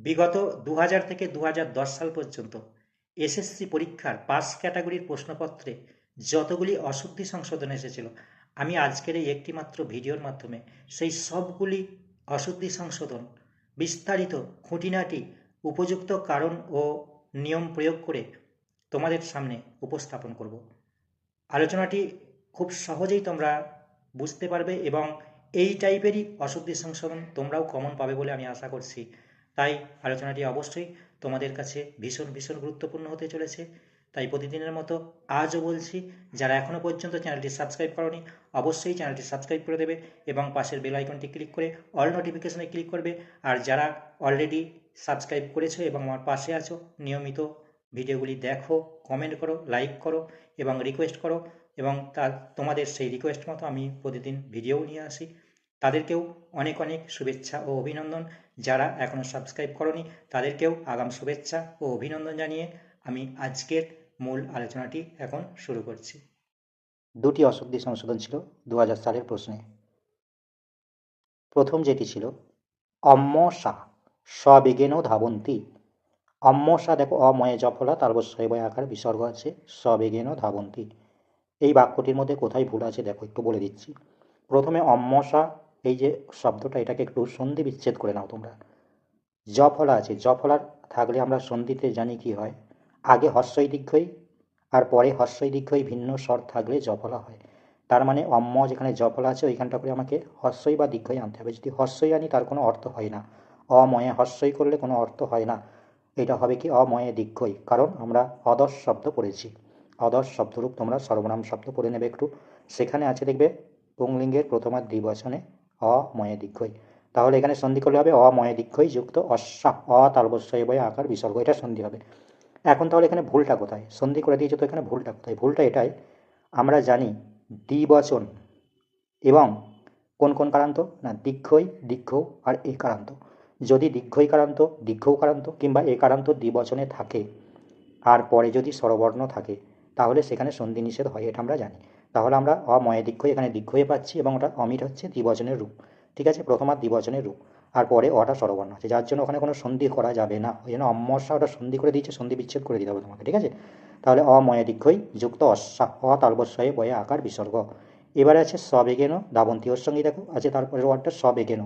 বিগত দু হাজার থেকে দু হাজার দশ সাল পর্যন্ত এসএসসি পরীক্ষার পাস ক্যাটাগরির প্রশ্নপত্রে যতগুলি অশুদ্ধি সংশোধন এসেছিল, আমি আজকের এই একটিমাত্র ভিডিওর মাধ্যমে সেই সবগুলি অশুদ্ধি সংশোধন, বিস্তারিত খুঁটিনাটি, উপযুক্ত কারণ ও নিয়ম প্রয়োগ করে তোমাদের সামনে উপস্থাপন করব। আলোচনাটি খুব সহজেই তোমরা বুঝতে পারবে এবং এই টাইপেরই অশুদ্ধি সংশোধন তোমরাও কমন পাবে বলে আমি আশা করছি। তাই আলোচনাটি অবশ্যই তোমাদের কাছে ভীষণ ভীষণ গুরুত্বপূর্ণ হতে চলেছে। তাই প্রতিদিনের মতো আজও বলছি, যারা এখনও পর্যন্ত চ্যানেলটি সাবস্ক্রাইব করনি, অবশ্যই চ্যানেলটি সাবস্ক্রাইব করে দেবে এবং পাশের বেল আইকনটি ক্লিক করে অল নোটিফিকেশনে ক্লিক করবে। আর যারা অলরেডি সাবস্ক্রাইব করেছ এবং আমার পাশে আছো, নিয়মিত ভিডিওগুলি দেখো, কমেন্ট করো, লাইক করো এবং রিকোয়েস্ট করো এবং তার তোমাদের সেই রিকোয়েস্ট মতো আমি প্রতিদিন ভিডিও নিয়ে আসি। তাদেরকেও অনেক অনেক শুভেচ্ছা ও অভিনন্দন। যারা এখনও সাবস্ক্রাইব করনি, তাদেরকেও আগাম শুভেচ্ছা ও অভিনন্দন জানিয়ে আমি আজকের মূল আলোচনাটি এখন শুরু করছি। দুটি অশুদ্ধি সংশোধন ছিল দু হাজার সালের প্রশ্নে। প্রথম যেটি ছিল অম্মসা সবেগেন ধাবন্তী। অম্মসা দেখো, অময়ে জফলা তার বয় আকার বিসর্গ আছে সবেগেন ধাবন্তী। এই বাক্যটির মধ্যে কোথায় ভুল আছে, দেখো, একটু বলে দিচ্ছি। প্রথমে অম্মসা এই যে শব্দটা, এটাকে একটু সন্ধি বিচ্ছেদ করে নাও তোমরা। জ ফলা আছে জফলার থাকলে আমরা সন্ধিতে জানি কি হয়। আগে হস্যই দীর্ঘই আর পরে হস্যই দীর্ঘই ভিন্ন স্বর থাকলে জফলা হয়। তার মানে অম্ম যেখানে জফলা আছে, ওইখানটা করে আমাকে হস্যই বা দীর্ঘই আনতে হবে। যদি হস্যই আনি, তার কোনো অর্থ হয় না। অময়ে হস্যই করলে কোনো অর্থ হয় না। এটা হবে কি অময়ে দীর্ঘই কারণ আমরা অদর্শ শব্দ পড়েছি। অদর্শ শব্দরূপ তোমরা সর্বনাম শব্দ পড়ে নেবে একটু। সেখানে আছে দেখবে পুংলিঙ্গের প্রথমার দ্বিবচনে অময়ে দীর্ঘই তাহলে এখানে সন্ধি করলে হবে অময়ে দীর্ঘই যুক্ত অশ্বা, অ তালবস্বয় বয় আকার বিসর্গ, এটা সন্ধি হবে। এখন তাহলে এখানে ভুলটা কোথায়? সন্ধি করে দিয়েছে তো এখানে ভুলটা কোথায়? ভুলটা এটাই, আমরা জানি দ্বিবচন এবং কোন কোন কারান্ত? না দীর্ঘই দীর্ঘ আর এ কারান্ত। যদি দীর্ঘই কারান্ত দীর্ঘও কারান্ত কিংবা এ কারান্ত দ্বিবচনে থাকে, আর পরে যদি স্বরবর্ণ থাকে, তাহলে সেখানে সন্ধি নিষেধ হয়, এটা আমরা জানি। তাহলে আমরা অময়ে দীর্ঘই এখানে দীর্ঘই পাচ্ছি এবং ওটা অমিট হচ্ছে দ্বিবচনের রূপ। ঠিক আছে? প্রথমার দ্বিবচনের রূপ। আর পরে অটা স্বরবর্ণ আছে যার জন্য ওখানে কোনো সন্ধি করা যাবে না। ওই জন্য অম্মসা ওটা সন্ধি করে দিচ্ছে সন্ধি বিচ্ছেদ করে দিতে হবে তোমাকে। ঠিক আছে? তাহলে অময়ে দীর্ঘই যুক্ত অশ্বা, অ বয়ে আকার বিসর্গ। এবারে আছে সবেগেন ধাবন্তী ওর সঙ্গে দেখো, আছে তারপরে ওয়ার্ডটা সবেগেন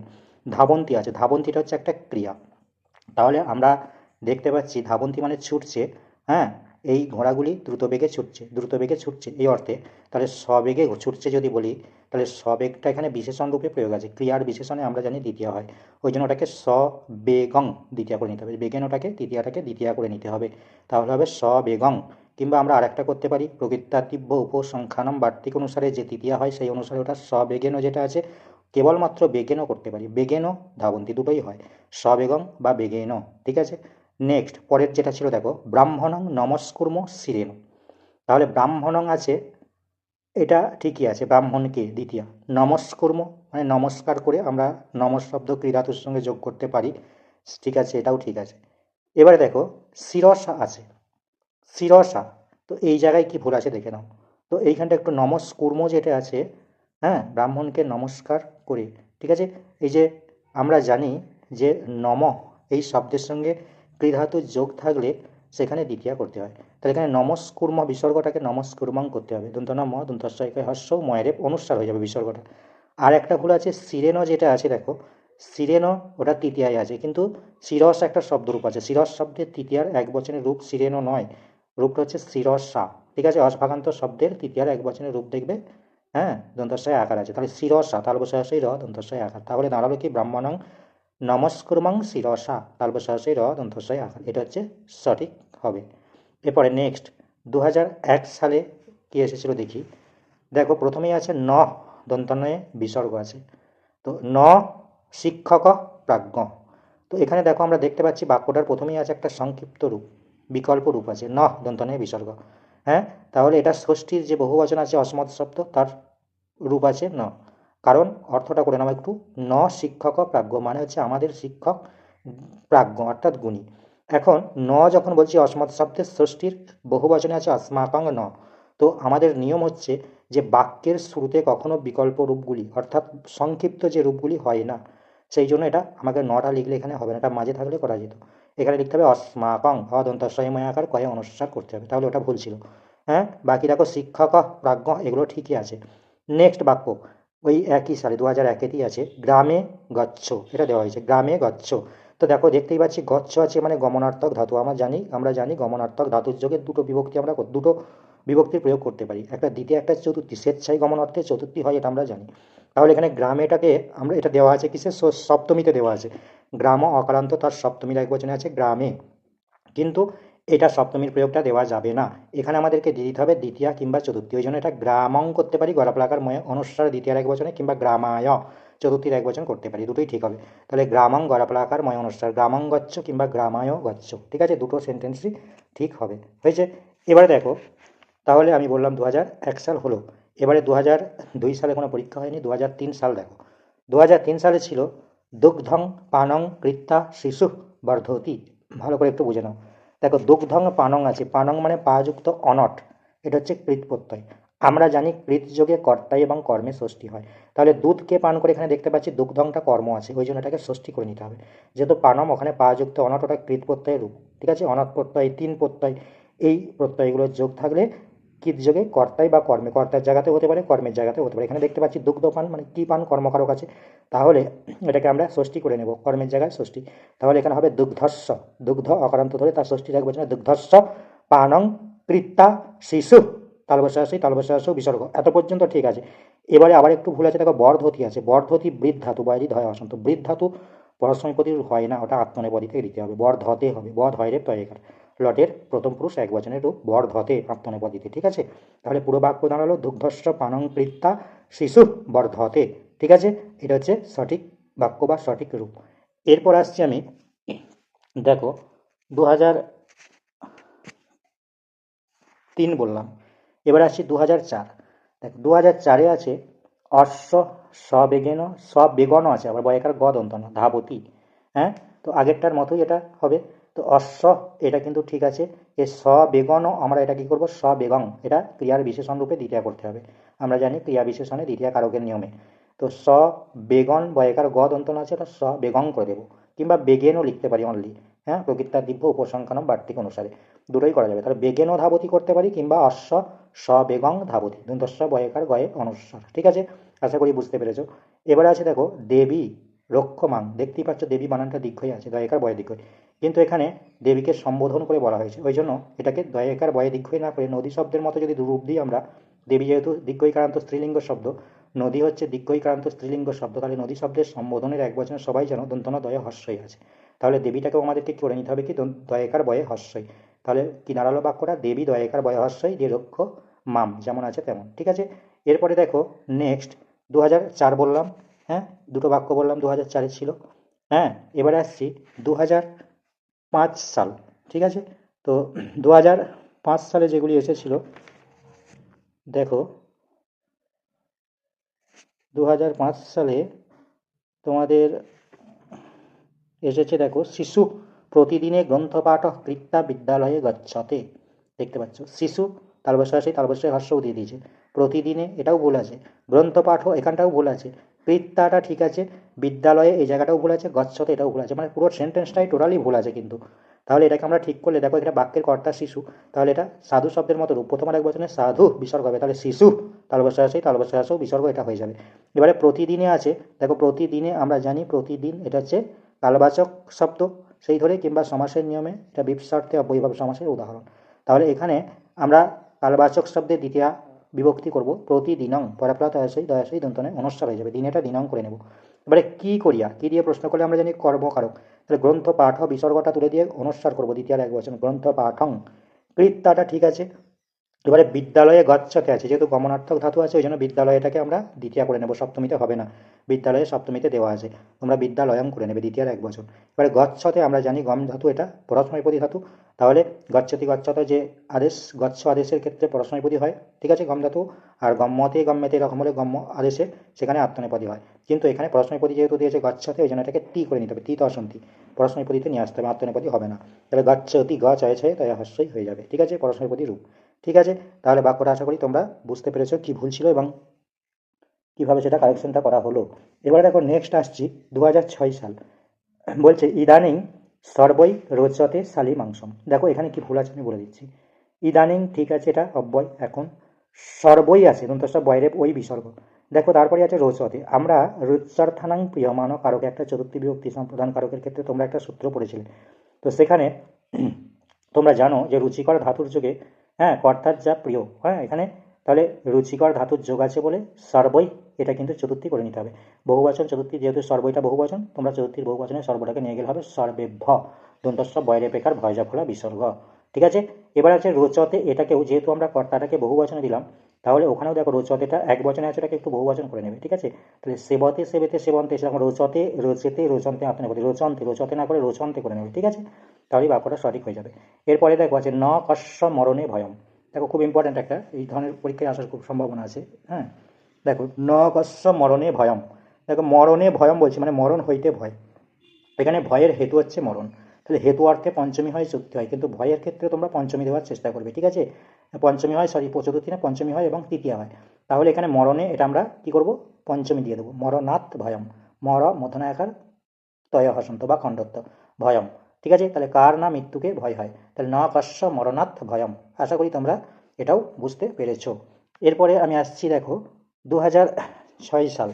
ধাবন্তী আছে। ধাবন্তীটা হচ্ছে একটা ক্রিয়া। তাহলে আমরা দেখতে পাচ্ছি ধাবন্তী মানে ছুটছে হ্যাঁ? এই ঘোড়াগুলি দ্রুত বেগে ছুটছে, দ্রুত বেগে ছুটছে এই অর্থে তাহলে সবেগে ছুটছে যদি বলি, তাহলে সবেগটা এখানে বিশেষণ রূপে প্রয়োগ আছে। ক্রিয়ার বিশেষণে আমরা জানি দ্বিতীয় হয়। ওই জন্য ওটাকে সবেগং দ্বিতীয় করে নিতে হবে। বেগেন ওটাকে, তৃতীয়টাকে দ্বিতীয় করে নিতে হবে। তাহলে হবে সবেগং কিংবা আমরা আরেকটা করতে পারি প্রকৃতাতিব্য উপসংখ্যানম বার্তিক অনুসারে যে তৃতীয় হয় সেই অনুসারে ওটা সবেগেনও যেটা আছে, কেবলমাত্র বেগেনও করতে পারি। বেগেনও ধাবন্তী দুটোই হয় সবেগং বা বেগেনও। ঠিক আছে? নেক্সট পরের যেটা ছিল, দেখো, ব্রাহ্মণং নমস্কুর্ম শিরেন তাহলে ব্রাহ্মণং আছে, এটা ঠিকই আছে ব্রাহ্মণকে দ্বিতীয়। নমস্কুর্ম মানে নমস্কার করে আমরা নমস শব্দ ক্রীড়াতুর সঙ্গে যোগ করতে পারি। ঠিক আছে, এটাও ঠিক আছে। এবারে দেখো, শিরসা আছে। শিরসা, তো এই জায়গায় কি ভুল আছে দেখে নাও। তো এইখানটা একটু নমস্কর্ম যেটা আছে হ্যাঁ ব্রাহ্মণকে নমস্কার করে। ঠিক আছে? এই যে আমরা জানি যে নম, এই শব্দের সঙ্গে ক্রীধাতু যোগ থাকলে সেখানে দ্বিতীয় করতে হয়। তাহলে এখানে নমস্কুর্ম বিসর্গটাকে নমস্কুর্মং করতে হবে। দন্ত নম দন্তস্বয়কায় হস্য ময়ের অনুসার হয়ে যাবে বিসর্গটা। আর একটা ভুল আছে, সিরেনো যেটা আছে, দেখো, সিরেনো ওটা তৃতীয়ায় আছে, কিন্তু শিরস একটা শব্দরূপ আছে। শিরস শব্দের তৃতীয়ার এক বচনের রূপ সিরেনো নয়, রূপটা হচ্ছে শিরসা ঠিক আছে? অসভাগান্ত শব্দের তৃতীয়ার এক বচনের রূপ দেখবে হ্যাঁ? দন্তস্বয় আকার আছে। তাহলে তাল বসে র, দন্তস্বয় আকার। তাহলে দাঁড়াল কি? ব্রাহ্মণং নমস্কুর্মাং শিরসা তালবসাহসই র দন্তশয় আকার এটা হচ্ছে সঠিক হবে। এরপরে নেক্সট দু হাজার এক সালে কি এসেছিল দেখি? দেখো, প্রথমেই আছে ন দন্তনয়ে বিসর্গ আছে। তো ন, শিক্ষক প্রাজ্ঞ। তো এখানে দেখো, আমরা দেখতে পাচ্ছি বাক্যটার প্রথমেই আছে একটা সংক্ষিপ্ত রূপ, বিকল্প রূপ আছে, ন দন্তনয়ে বিসর্গ। হ্যাঁ? তাহলে এটা ষষ্ঠীর যে বহুবচন আছে, অসমত শব্দ তার রূপ আছে ন। কারণ অর্থটা করে নেওয়া একটু। ন শিক্ষক প্রাজ্ঞ মানে হচ্ছে আমাদের শিক্ষক প্রাজ্ঞ, অর্থাৎ গুণী। এখন ন যখন বলছি অসমত শব্দের ষষ্ঠীর বহুবচনে আছে অস্মাকং ন। তো আমাদের নিয়ম হচ্ছে যে বাক্যের শুরুতে কখনো বিকল্প রূপগুলি, অর্থাৎ সংক্ষিপ্ত যে রূপগুলি হয় না, সেই জন্য এটা আমাকে নটা লিখলে এখানে হবে না, এটা মাঝে থাকলে করা যেত। এখানে লিখতে হবে অস্মাকং অদন্তস্বয়ময় আকার কয়ে অনুস্বার করতে হবে, তাহলে ওটা ভুল ছিল। হ্যাঁ বাকি দেখো শিক্ষক, প্রাজ্ঞ, এগুলো ঠিকই আছে। নেক্সট বাক্য। ওই একই সালে দু হাজার একেতেই আছে, গ্রামে গচ্ছ, এটা দেওয়া হয়েছে, গ্রামে গচ্ছ। তো দেখো, দেখতেই পাচ্ছি গচ্ছ আছে মানে গমনার্থক ধাতু, আমরা জানি আমরা জানি গমনার্থক ধাতুর যোগে দুটো বিভক্তি আমরা দুটো বিভক্তির প্রয়োগ করতে পারি, একটা দ্বিতীয়, একটা চতুর্থী, স্বেচ্ছায় গমনার্থে চতুর্থী হয় এটা আমরা জানি। তাহলে এখানে গ্রামেটাকে আমরা, এটা দেওয়া আছে কিসে? সপ্তমীতে দেওয়া আছে। গ্রাম অকারান্ত তার সপ্তমীর এক বচনে আছে গ্রামে। কিন্তু এটা সপ্তমীর প্রয়োগটা দেওয়া যাবে না। এখানে আমাদেরকে দিয়ে দিতে হবে দ্বিতীয়া কিংবা চতুর্থী। ওই জন্য এটা গ্রামং করতে পারি গড়াপলাকার ময় অনুসার দ্বিতীয় এক বচনে কিংবা গ্রামায় চতুর্থীর এক বচন করতে পারি। দুটোই ঠিক হবে। তাহলে গ্রামং গড়াপলাকার ময় অনুসার গ্রামং গচ্ছ কিংবা গ্রামায় গচ্ছ। ঠিক আছে? দুটো সেন্টেন্সই ঠিক হবে। হয়েছে? এবারে দেখো, তাহলে আমি বললাম দু হাজার এক সাল হলো। এবারে দু দুই সালে কোনো পরীক্ষা হয়নি দু হাজার তিন সাল দেখো। দু হাজার তিন সালে ছিল দুগ্ধং পানং কৃত্তা শিশু বর্ধতি। ভালো করে একটু বুঝে নাও। দেখো দুগ্ধং পানং আছে। পানং মানে পাযুক্ত অনট। এটা হচ্ছে কৃত প্রত্যয়। আমরা জানি কৃত যোগে কর্তায় এবং কর্মে ষষ্ঠী হয়। তাহলে দুধকে পান করে এখানে দেখতে পাচ্ছি দুগ্ধংটা কর্ম আছে, ওই জন্য এটাকে ষষ্ঠী করে নিতে হবে। যেহেতু পানম ওখানে পাযুক্ত অনট, ওটা কৃত প্রত্যয়ের রূপ। ঠিক আছে? অনট প্রত্যয়, তিন প্রত্যয়, এই প্রত্যয়গুলোর যোগ থাকলে কৃত যোগে কর্তায় বা কর্মে, কর্তার জায়গাতে হতে পারে, কর্মের জায়গাতে হতে পারে। এখানে দেখতে পাচ্ছি দুগ্ধ পান মানে কি পান কর্মকারক আছে? তাহলে এটাকে আমরা ষষ্ঠী করে নেব, কর্মের জায়গায় ষষ্ঠী। তাহলে এখানে হবে দুগ্ধস্ব দুগ্ধ অকারান্ত ধরে তার ষষ্ঠী থাকবে না দুগ্ধস্ব পানং কৃত্তা শিশু, তালবসাসী, তালবসাস বিসর্গ। এত পর্যন্ত ঠিক আছে। এবারে আবার একটু ভুল আছে, দেখো, বর্ধতি আছে। বর্ধতি বৃদ্ধ ধাতু বাইরি ধয় অসন্ত। বৃদ্ধাতু পরস্ময়পতির হয় না, ওটা আত্মনেপদী থেকে দিতে হবে। বর ধতে হবে, বধ হয় রে তয়েকার। লটের প্রথম পুরুষ এক বচনের রূপ বর ধতে আত্মনেপদীতে ঠিক আছে? তাহলে পুরো বাক্য দাঁড়াল দুগ্ধস্ব পানং কৃত্তা শিশু বর্ধতে ঠিক আছে? এটা হচ্ছে সঠিক বাক্য বা সঠিক রূপ। এরপর আসছি আমি, দেখো দু হাজার তিন বললাম। এবার আসছি দু হাজার চার। দেখ দু হাজার চারে আছে অশ্ব সবেগেন সবেগন আছে, আবার বয়কার অন্তন ধাবতী। হ্যাঁ? তো আগেরটার মতোই এটা হবে। তো অশ্ব এটা কিন্তু ঠিক আছে। এ সবেগন আমরা এটা কি করব? সবেগং এটা ক্রিয়ার বিশেষণ রূপে দ্বিতীয় করতে হবে। আমরা জানি ক্রিয়া বিশেষণে দ্বিতীয় কারকের নিয়মে। তো স, বেগন, বয়কার, গদ, অন্তন আছে, এটা স, বেগং করে দেবো। কিংবা বেগেনও লিখতে পারি অনলি হ্যাঁ প্রকৃতার দিব্য উপসংখ্যানম বার্তিক অনুসারে। দুটোই করা যাবে। তাহলে বেগেনও ধাবতী করতে পারি, কিংবা অশ্ব সবেগং ধাবতী। দন্তস্ব বয়কার, গয়ে অনুস্বার ঠিক আছে? আশা করি বুঝতে পেরেছ। এবারে আছে দেখো, দেবী। রক্ষমাং, দেখতেই পাচ্ছ দেবী বানানটা দীর্ঘই আছে, দয়াকার বয় দীর্ঘই কিন্তু এখানে দেবীকে সম্বোধন করে বলা হয়েছে, ওই জন্য এটাকে দয়কার বয়ে দীর্ঘই না করে নদী শব্দের মতো যদি রূপ দিই আমরা, দেবী যেহেতু দীর্ঘইকারান্ত স্ত্রীলিঙ্গ শব্দ, নদী হচ্ছে দীর্ঘই দীর্ঘইকারান্ত স্ত্রীলিঙ্গ শব্দ, তাহলে নদী শব্দের সম্বোধনের এক বচনে সবাই যেন দন্তন দয়ে হস্যই আছে। তাহলে দেবীটাকেও আমাদেরকে করে নিতে হবে কি? দয়াকার বয়ে হস্যই তাহলে কি দাঁড়াল বাক্যটা, দেবী দয়াকার বয়ে হস্যই দিয়ে রক্ষ মাম, যেমন আছে তেমন, ঠিক আছে? এরপরে দেখো নেক্সট দু হাজার চার বললাম। হ্যাঁ দুটো বাক্য বললাম দু হাজার চারে ছিল। হ্যাঁ এবারে আসছি দু হাজার পাঁচ সাল, ঠিক আছে? তো দু হাজার পাঁচ সালে যেগুলি এসেছিল, দেখো দু হাজার পাঁচ সালে তোমাদের এসেছে, দেখো, শিশু প্রতিদিনে গ্রন্থপাঠ কৃত্যা বিদ্যালয়ে গচ্ছতে। দেখতে পাচ্ছ, শিশু তালবসা সেই তালবসায় হর্ষও দিয়ে দিয়েছে। প্রতিদিনে এটাও ভুল আছে, গ্রন্থপাঠ এখানটাও ভুল আছে। কৃত্যাটা ঠিক আছে, বিদ্যালয়ে এই জায়গাটাও ভুল আছে, গচ্ছতে এটাও ভুল আছে মানে পুরো সেন্টেন্সটাই টোটালি ভুল আছে কিন্তু। তাহলে এটাকে আমরা ঠিক করলে, দেখো এটা বাক্যের কর্তা শিশু, তাহলে এটা সাধু শব্দের মতো রূপ। প্রথম এক বচনে সাধু, বিসর্গ হবে, তাহলে শিশু তালবসা সেই তালবসা আসেও বিসর্গ, এটা হয়ে যাবে। এবারে প্রতিদিনে আছে, দেখো প্রতিদিনে আমরা জানি, প্রতিদিন এটা হচ্ছে কালবাচক শব্দ, সেই ধরে কিংবা সমাসের নিয়মে এটা বিপসার্থে অবৈভাব সমাসের উদাহরণ। তাহলে এখানে আমরা কালবাচক শব্দের দ্বিতীয় বিভক্তি করব, প্রতিদিনং পরাপ্রাত আসেই দয়াশই দন্তনে অনুষ্ঠান হয়ে যাবে, দিনেটা দিনং করে নেব। এবারে কি করিয়া, কি দিয়ে প্রশ্ন করলে আমরা জানি কর্মকারক। তাহলে গ্রন্থ পাঠ বিসর্গটা তুলে দিয়ে অনুষ্ঠান করব দ্বিতীয় এক বছর গ্রন্থ পাঠং কৃত্তাটা ঠিক আছে এবারে বিদ্যালয়ে গচ্ছতে আছে, যেহেতু গমনার্থক ধাতু আছে ওই জন্য বিদ্যালয়টাকে আমরা দ্বিতীয় করে নেব, সপ্তমীতে হবে না। বিদ্যালয়ে সপ্তমীতে দেওয়া আছে, তোমরা বিদ্যালয়ম করে নেবে দ্বিতীয় এক বছর। এবারে গচ্ছতে আমরা জানি গম ধাতু এটা পরস্ময়পদী ধাতু। তাহলে গচ্ছতি গচ্ছতে যে আদেশ, গচ্ছ আদেশের ক্ষেত্রে পরস্ময়পদী হয়, ঠিক আছে, গম ধাতু? আর গম্মতে গম্মেতে এরকম হলে গম্ম আদেশে সেখানে আত্মনেপদী হয়। কিন্তু এখানে পরস্ময়পদী যেহেতু দিয়েছে গচ্ছতে ওই জন্য এটাকে তি করে নিতে হবে তি অসন্তি পরস্ময়পদীতে নিয়ে আসতে হবে, আত্মনেপদী হবে না। তাহলে গচ্ছতি গ ছয় ছয় তাই হস্যই হয়ে যাবে, ঠিক আছে পরস্ময়পদী রূপ। ঠিক আছে? তাহলে বাক্যটা আশা করি তোমরা বুঝতে পেরেছ কি ভুল ছিল এবং কীভাবে সেটা কারেকশনটা করা হলো। এবারে দেখো নেক্সট আসছি দু সাল। বলছে, ইদানিং সর্বই রোচতে সালি মাংসম দেখো, এখানে কি ভুল আছে আমি বলে দিচ্ছি। ইদানিং ঠিক আছে এটা, অব্যয়, এখন সর্বই আছে। দন্তস্ব বয়রে ওই বিসর্গ। দেখো তারপরে আছে রোচতে। আমরা রুচার্থানাং প্রিয়মান কারক একটা চতুর্থী বিভক্তি সম্প্রদান কারকের ক্ষেত্রে তোমরা একটা সূত্র পড়েছিলে। তো সেখানে তোমরা জানো যে রুচিকর ধাতুর যুগে হ্যাঁ কর্তার যা প্রিয় হ্যাঁ এখানে তাহলে রুচিকর ধাতুর যোগ আছে বলে সর্বই এটা কিন্তু চতুর্থী করে নিতে হবে। বহুবচন চতুর্থী, যেহেতু সর্বইটা বহুবচন, তোমরা চতুর্থীর বহুবচনে সর্বটাকে নিয়ে গেলে হবে সর্বেভ্য, দন্তস্ব, বয়রে পেকার ভয়জা ফলা বিসর্গ, ঠিক আছে? এবার আছে রোচতে, এটাকেও যেহেতু আমরা কর্তাটাকে বহুবচনে দিলাম, তাহলে ওখানেও দেখো রোচতেটা এক বচনে আছে ওটাকে একটু বহুবচন করে নেবে, ঠিক আছে? তাহলে সেবতে, সেবেতে, সেবন্তে, সেরকম রোচতে, রোচেতে, রোচন্তে আপনি রোচন্তে, রোচতে না করে রোচন্তে করে নেবে, ঠিক আছে? তাহলেই বাক্যটা সঠিক হয়ে যাবে। এরপরে দেখো আছে ন কস্য মরণে ভয়ম। দেখো খুব ইম্পর্ট্যান্ট একটা, এই ধরনের পরীক্ষায় আসার খুব সম্ভাবনা আছে হ্যাঁ? দেখো, ন কস্য মরণে ভয়ম। দেখো, মরণে ভয়ম বলছি মানে মরণ হইতে ভয়। এখানে ভয়ের হেতু হচ্ছে মরণ। তাহলে হেতু অর্থে পঞ্চমী হয়, চতুর্থী হয়, কিন্তু ভয়ের ক্ষেত্রে তোমরা পঞ্চমী দেওয়ার চেষ্টা করবে, ঠিক আছে? পঞ্চমী হয় সরি চতুর্থী না, পঞ্চমী হয় এবং তৃতীয় হয়। তাহলে এখানে মরণে এটা আমরা কি করব? পঞ্চমী দিয়ে দেবো। মরণাথ ভয়ম। মর মথনায়াকার তয় হসন্ত বা খণ্ডত্ব। ভয়ম। ঠিক আছে? তাহলে কার না মৃত্যুকে ভয় হয়? তাহলে ন কস্য মরণাথ ভয়ম। আশা করি তোমরা এটাও বুঝতে পেরেছ। এরপরে আমি আসছি, দেখো দু ছয় সাল।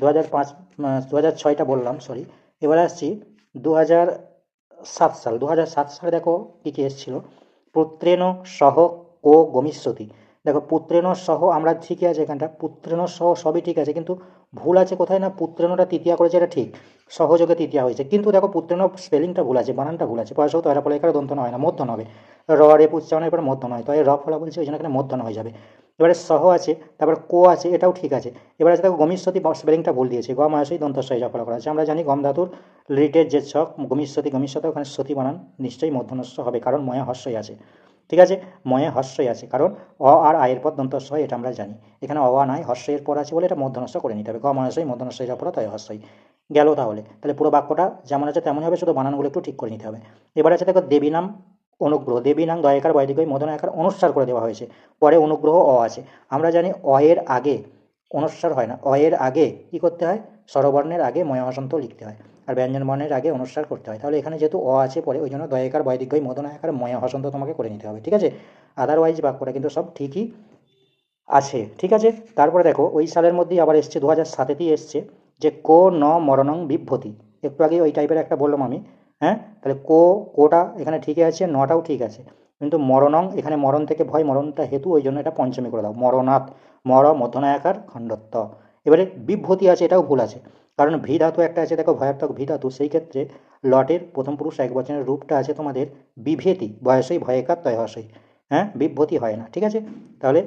দু হাজার পাঁচ দু হাজার ছয়টা বললাম সরি এবারে আসছি দু হাজার সাত সাল। দু হাজার সাত সালে দেখো কী কী এসেছিল? পুত্রেণ সহ ও গমিষ্যতি। দেখো, পুত্রেণ সহ আমরা ঠিকই আছে এখানটা। পুত্রেণ সহ সবই ঠিক আছে, কিন্তু ভুল আছে কোথায় না পুত্রেণটা তৃতীয়া করেছে, এটা ঠিক। সহযোগে তৃতীয়া হয়েছে। কিন্তু দেখো পুত্রেণ স্পেলিংটা ভুল আছে, বানানটা ভুল আছে। পয়সাও তো এরা ফলে এখানে দন্তন হয় না, মধ্যন হবে। র, রে উচ্চারণের পরে মধ্যন হয়। তো এই র ফলা বলছে, ওই জন্য এখানে মধ্যন হয়ে যাবে। এবারে সহ আছে, তারপর কো আছে, এটাও ঠিক আছে। এবার আছে দেখো গমিষ্যতি স্পেলিংটা ভুল দিয়েছে। গম আসেই দন্তস্বয় ফলা করা আছে। আমরা জানি গম ধাতুর লিটের যে ছক গমিষ্যতি গমিষ্যত ওখানে সতী বানান নিশ্চয়ই মধ্যনস্য হবে, কারণ ময়া হর্ষই আছে। ঠিক আছে? ময়ে হর্ষই আছে, কারণ অ আর আয়ের পর হয় এটা আমরা জানি। এখানে অ নাই, হর্ষের পর আছে বলে এটা মধ্যনস্য করে নিতে হবে। গম আসই মধ্যনস্য যা পড়া তাই হর্ষই। গেল তাহলে। তাহলে পুরো বাক্যটা যেমন আছে তেমনই হবে, শুধু বানানগুলো একটু ঠিক করে নিতে হবে। এবার আছে দেখো, দেবী নাম অনুগ্রহ। দেবী নাম দয়াকার বৈদিকই মদনায়কার অনুসার করে দেওয়া হয়েছে। পরে অনুগ্রহ অ আছে। আমরা জানি অ এর আগে অনুসার হয় না। অ এর আগে কি করতে হয়? স্বরবর্ণের আগে ময়হাসন্ত লিখতে হয়। আর ব্যঞ্জন বর্ণের আগে অনুসার করতে হয়। তাহলে এখানে যেহেতু অ আছে পরে, ওই জন্য দয়াকার বৈদিকই মদনায়কার ময়া, হসন্ত তোমাকে করে নিতে হবে, ঠিক আছে? আদারওয়াইজ বাক্যটা কিন্তু সব ঠিকই আছে, ঠিক আছে? তারপরে দেখো, ওই সালের মধ্যেই আবার এসছে দু হাজার সাতেতেই এসছে যে কো ন মরণং বিভ্যতি একটু আগে ওই টাইপের একটা বললাম আমি হ্যাঁ? তাহলে কো, কোটা এখানে ঠিকই আছে, নটাও ঠিক আছে। কিন্তু মরণং, এখানে মরণ থেকে ভয়, মরণটা হেতু, ওই জন্য এটা পঞ্চমী করে দাও। মরণাৎ, মর মধ্যনায়াকার খণ্ডত্ব। এবারে বিভ্যতি আছে, এটাও ভুল আছে। কারণ ভি ধাতু একটা আছে, দেখো ভয়াত্মক ভি ধাতু, সেই ক্ষেত্রে লটের প্রথম পুরুষ এক বচনের রূপটা আছে তোমাদের বিভেতি, বয়সই ভয়কার তয় হসই হ্যাঁ? বিভ্যতি হয় না, ঠিক আছে? তাহলে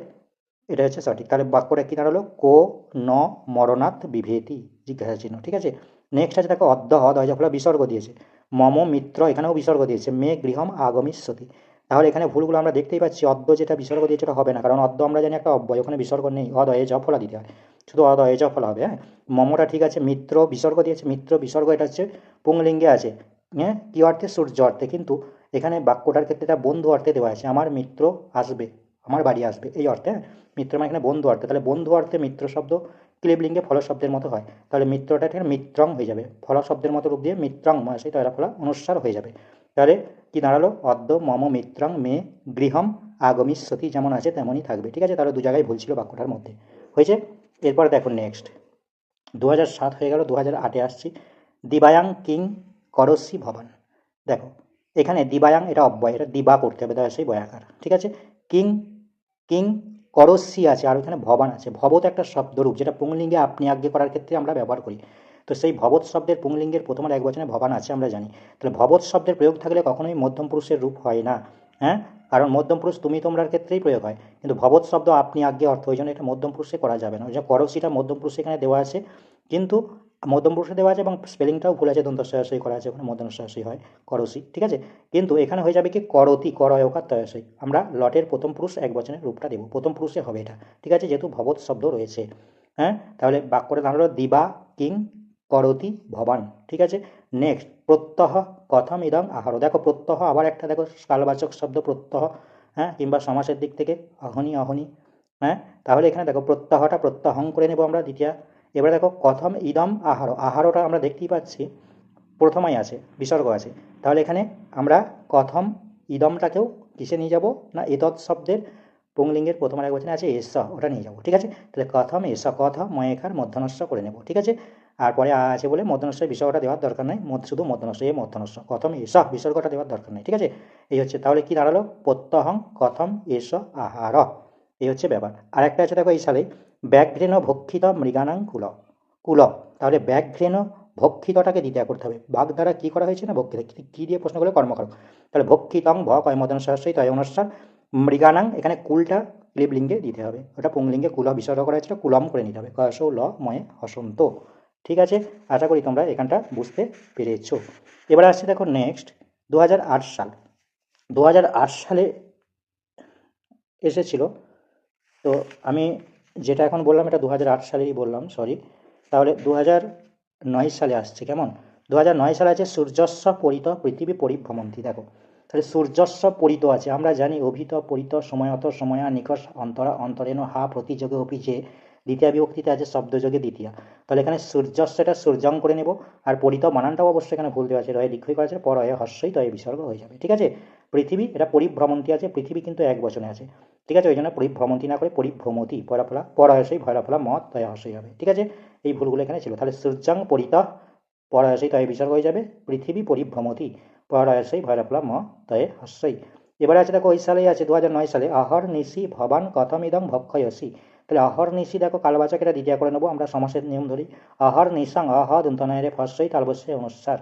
এটা হচ্ছে সঠিক, তাহলে বাক্যটা কী দাঁড়াল? কো, ন মরণাৎ বিভেতি, জিজ্ঞাসা চিহ্ন, ঠিক আছে? নেক্সট আছে দেখো অদ্য হদ হয় ফলে বিসর্গ দিয়েছে, মম, মিত্র, এখানেও বিসর্গ দিয়েছে, মে, গৃহম, আগমিষ্যতি, তাহলে এখানে ভুলগুলো আমরা দেখতেই পাচ্ছি, অদ্য যেটা বিসর্গ দিয়েছে সেটা হবে না, কারণ অদ্য আমরা জানি একটা অব্যয়, ওখানে বিসর্গ নেই অদয়ে জফলা দিতে হয়। শুধু অদয়ে জফলা হবে হ্যাঁ? মমটা ঠিক আছে, মিত্র, বিসর্গ দিয়েছে, মিত্র, বিসর্গ এটা হচ্ছে পুংলিঙ্গে আছে হ্যাঁ? কী অর্থে? সূর্য অর্থে, কিন্তু এখানে বাক্যটার ক্ষেত্রে এটা বন্ধু অর্থে দেওয়া আছে, আমার মিত্র আসবে, আমার বাড়ি আসবে, এই অর্থে হ্যাঁ? মিত্র মানে এখানে বন্ধু অর্থে, তাহলে বন্ধু অর্থে মিত্র শব্দ ক্লিবলিঙ্গে ফল শব্দের মতো হয়, তাহলে মিত্রটা ঠিক মিত্রং হয়ে যাবে, ফল শব্দের মতো রূপ দিয়ে মিত্রং মাসে তৈরা ফলা অনুসার হয়ে যাবে, তাহলে কি দাঁড়াল? অদ্য মম মিত্রং মে গৃহম আগমিষ্যতি, যেমন আছে তেমনই থাকবে, ঠিক আছে? তাহলে দু জায়গায় ভুল ছিল বাক্যটার মধ্যে, হয়েছে? এরপর দেখো নেক্সট দু সাত হয়ে গেল দু হাজার আটে আসছি। দিবায়াং কিং করসি ভবান। দেখো, এখানে দিবায়াং এটা অব্যয়, এটা দিবা করতে হবে সেই বয়াকার। ঠিক আছে? কিং কিং করস্যি আছে, আর ওখানে ভবান আছে। ভবত একটা শব্দরূপ, যেটা পুংলিঙ্গে আপনি আজ্ঞে করার ক্ষেত্রে আমরা ব্যবহার করি। তো সেই ভবত শব্দের পুংলিঙ্গের প্রথম এক বচনে ভবান আছে, আমরা জানি। তাহলে ভবত শব্দের প্রয়োগ থাকলে কখনোই মধ্যম পুরুষের রূপ হয় না। হ্যাঁ? কারণ মধ্যম পুরুষ তুমি তোমরার ক্ষেত্রেই প্রয়োগ হয়। কিন্তু ভবৎ শব্দ আপনি আজ্ঞে অর্থ ওই জন্য এটা মধ্যম পুরুষে করা যাবে না। ওই জন্য করসিটা মধ্যম পুরুষে এখানে দেওয়া আছে। কিন্তু মধ্যম পুরুষে দেওয়া আছে এবং স্পেলিংটাও ভুল আছে দন্তস্বয়সই করা আছে, ওখানে মধ্যমস্বয়সই হয়, করসি, ঠিক আছে? কিন্তু এখানে হয়ে যাবে কি? করতি করয়কার তয়সই আমরা লটের প্রথম পুরুষ এক বচনের রূপটা দেবো। প্রথম পুরুষে হবে এটা, ঠিক আছে? যেহেতু ভবৎ শব্দ রয়েছে হ্যাঁ? তাহলে বাক্যটা দাঁড়াল, দিবা, কিং করতি ভবান। ঠিক আছে? নেক্সট প্রত্যহ কথম ইদম আহার। দেখো, প্রত্যহ আবার একটা, দেখো, কালবাচক শব্দ প্রত্যহ হ্যাঁ? কিংবা সমাসের দিক থেকে অহনি অহনি হ্যাঁ? তাহলে এখানে দেখো, প্রত্যহটা প্রত্যহং করে নেব আমরা, দ্বিতীয়। এবারে দেখো, কথম ইদম আহার। আহারটা আমরা দেখতেই পাচ্ছি, প্রথমেই আছে, বিসর্গ আছে। তাহলে এখানে আমরা কথম ইদমটাকেও কিসে নিয়ে যাব? না, এতৎ শব্দের পুংলিঙ্গের প্রথম এক বচনে আছে, এস ওটা নিয়ে যাব। ঠিক আছে? তাহলে কথম, এস কথ, ময়েখার মধ্যনস্য করে নেব। ঠিক আছে? আর পরে আছে বলে মধ্যনস্যের বিসর্গটা দেওয়ার দরকার নেই। শুধু মধ্যনস্য এ মধ্যনস্য কথম এস বিসর্গটা দেওয়ার দরকার নেই, ঠিক আছে? এই হচ্ছে, তাহলে কি দাঁড়াল? প্রত্যহং কথম এস আহার। এই হচ্ছে ব্যাপার। আর একটা আছে দেখো এই সালে, ব্যাঘ্রেণ ভক্ষিত মৃগানাং কুল। কুল, তাহলে ব্যাঘ্রেণ ভক্ষিতটাকে দ্বিতীয় করতে হবে। বাঘ দ্বারা কী করা হয়েছে না? ভক্ষিত, কি- দিয়ে প্রশ্ন করলে? কর্মকারক। তাহলে ভক্ষিতং ভ কয় মদন সহস্রই তয় অনুসার মৃগানাং, এখানে কুলটা ক্লিবলিঙ্গে দিতে হবে। ওটা পুংলিঙ্গে কুল বিসর্গ করা হয়েছিল, কুলম করে নিতে হবে। কয়স ল ময়ে হসন্ত। ঠিক আছে? আশা করি তোমরা এখানটা বুঝতে পেরেছ। এবার আসছে দেখো নেক্সট দু হাজার আট সাল। দু হাজার আট সালে এসেছিল। তো আমি যেটা এখন বললাম, এটা দু হাজার আট সালেরই বললাম সরি তাহলে দু নয় সালে আসছে, কেমন? দু নয় সালে আছে সূর্যস্ব পরিত পৃথিবী পরিভ্রমন্তি, দেখো। তাহলে সূর্যস্ব পরিত আছে, আমরা জানি অভিত পরিত সময়ত সময়া নিকষ অন্তরা অন্তরেন হা প্রতিযোগে অপি যে দ্বিতীয় বিভক্তিতে আছে শব্দযোগে দ্বিতীয়। তাহলে এখানে সূর্যস্বটা সূর্যং করে নেব, আর পরিত বানানটাও অবশ্যই এখানে ভুল দেওয়া আছে। রয়ে দীক্ষই করা আছে, পর হয়ে হস্যই তয়ে বিসর্গ হয়ে যাবে। ঠিক আছে? পৃথিবী, এটা পরিভ্রমন্তি আছে, পৃথিবী কিন্তু এক বচনে আছে। ঠিক আছে? ওই জন্য পরিভ্রমন্তি না করে পরিভ্রমতি, পরাফলা পরহসই ভয়রাফলা মত, তয় হসই হবে। ঠিক আছে? এই ভুলগুলো এখানে ছিল। তাহলে সূর্যং পরিত পরহসই তয়ে বিসর্গ হয়ে যাবে। পৃথিবী পরিভ্রমতি পরহসই ভয়রাফলা ম তয়ে হস্যই এবারে আছে দেখো, ওই সালেই আছে দু সালে আহর নিশি ভবান কথমিদং ভক্ষয়সি। তাহলে আহর নিশি দেখো, কালবাচক এটা দ্বিতীয় করে নেব, আমরা সমাসের নিয়ম ধরি। আহর নিশাং আহ দন্তনয়ের ফস্যই তালবস্যে অনুসার।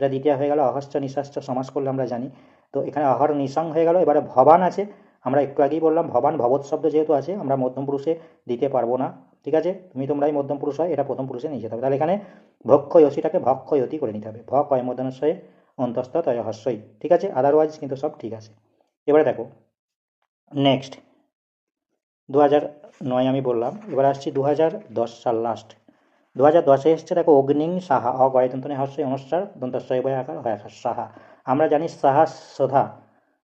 এটা দ্বিতীয় হয়ে গেল অহস্য নিঃশ্বাস্য সমাস করলে আমরা জানি। তো এখানে আহর নিশাং হয়ে গেল, এবারে ভবান আছে। আমরা একটু আগেই বললাম, ভবান ভবৎ শব্দ যেহেতু আছে, আমরা মধ্যম পুরুষে দিতে পারব না, ঠিক আছে? তুমি তোমরাই মধ্যম পুরুষ হয়, এটা প্রথম পুরুষে নিয়ে যেতে হবে। তাহলে এখানে ভক্ষয়সিটাকে ভক্ষয়তি করে নিতে হবে। ভ কয় মধ্যনশয়ে অন্তস্থ তয় হস্যই, ঠিক আছে? আদারওয়াইজ কিন্তু সব ঠিক আছে। এবারে দেখো নেক্সট দু হাজার নয় আমি বললাম, এবার আসছি দু হাজার দশ সাল লাস্ট দু হাজার দশে এসছে দেখো অগ্নিং সাহা অগয় দন্তনে হস্যই অনুসার দন্তস্বয় বয় আকার হয় সাহা। আমরা জানি সাহা সধা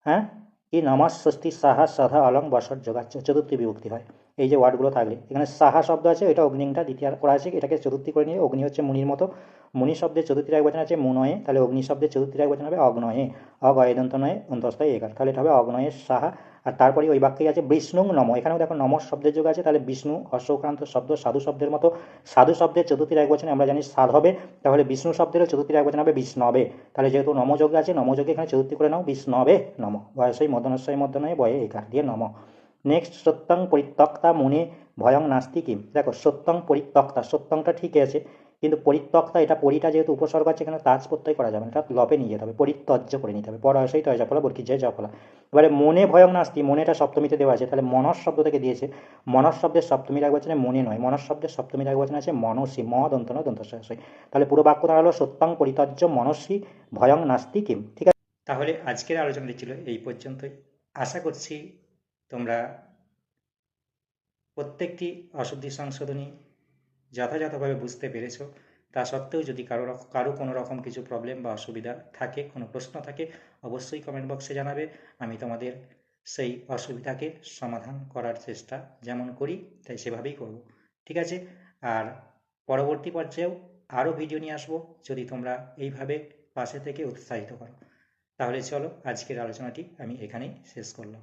হ্যাঁ? কি নমাজ স্বস্তি সাহা সধা অলং বসর যোগাচ্ছ, চতুর্থী বিভক্তি হয়। এই যে ওয়ার্ডগুলো থাকলে। এখানে সাহা শব্দ আছে এটা অগ্নিংটা দ্বিতীয় করা আছে। এটাকে চতুর্থী করে নিয়ে অগ্নি হচ্ছে মুনির মতো। মুনি শব্দের চতুর্থীর এক বচন আছে মুনয়ে, তাহলে অগ্নি শব্দের চতুর্থীর এক বচন হবে অগ্নয়ে। অগয় দন্ত নয় অন্তস্থায় এগার তাহলে এটা হবে অগ্নয়ের সাহা। আর তারপরে ওই বাক্যে আছে বিষ্ণু নম। এখানেও দেখো নম শব্দের যোগ আছে, তাহলে বিষ্ণু হর্ষক্রান্ত শব্দ সাধু শব্দের মতো। সাধু শব্দের চতুর্থীর এক বচনে আমরা জানি সাধ হবে, তাহলে বিষ্ণু শব্দেরও চতুর্থীর এক বচন হবে বিষ্ণবে। তাহলে যেহেতু নমযোগ আছে নমযোগে এখানে চতুর্থী করে নাও, বিষ্ণবে নম। বয়সই মদনস্বই মদনয় বয়ে একার দিয়ে নম। নেক্সট সত্যং পরিত্যক্তা মনে ভয়ং নাস্তি দেখো, সত্যং পরিত্যক্তা, সত্যংটা ঠিকই আছে, কিন্তু পরিত্যক্তা, এটা পরিটা যেহেতু উপসর্গ আছে, এখানে তাজ প্রত্যয় করা যাবে না, এটা লপে নিয়ে যেতে হবে, পরিত্যজ্য করে নিতে হবে পরহসই তয় জফলা বর্কি জয় জফলা এবারে মনে ভয়ং নাস্তি, মনেটা সপ্তমীতে দেওয়া আছে, তাহলে মনস শব্দ থেকে দিয়েছে, মনস শব্দের সপ্তমীর এক মনে নয়, মনস শব্দের সপ্তমীর এক আছে মনসী ম দন্তন দন্তস্বয় তাহলে পুরো বাক্য দাঁড়াল, সত্যং পরিতজ্য মনস্বী ভয়ং নাস্তি কিম, ঠিক আছে? তাহলে আজকের আলোচনাটি ছিল এই পর্যন্তই। আশা করছি তোমরা প্রত্যেকটি অশুদ্ধি সংশোধনী যথাযথভাবে বুঝতে পেরেছ। তা সত্ত্বেও যদি কারও কারও কোনো রকম কিছু প্রবলেম বা অসুবিধা থাকে, কোনো প্রশ্ন থাকে, অবশ্যই কমেন্ট বক্সে জানাবে। আমি তোমাদের সেই অসুবিধাকে সমাধান করার চেষ্টা যেমন করি, তাই সেভাবেই করব। ঠিক আছে? আর পরবর্তী পর্যায়েও আরও ভিডিও নিয়ে আসব, যদি তোমরা এইভাবে পাশে থেকে উৎসাহিত করো। তাহলে চলো, আজকের আলোচনাটি আমি এখানেই শেষ করলাম।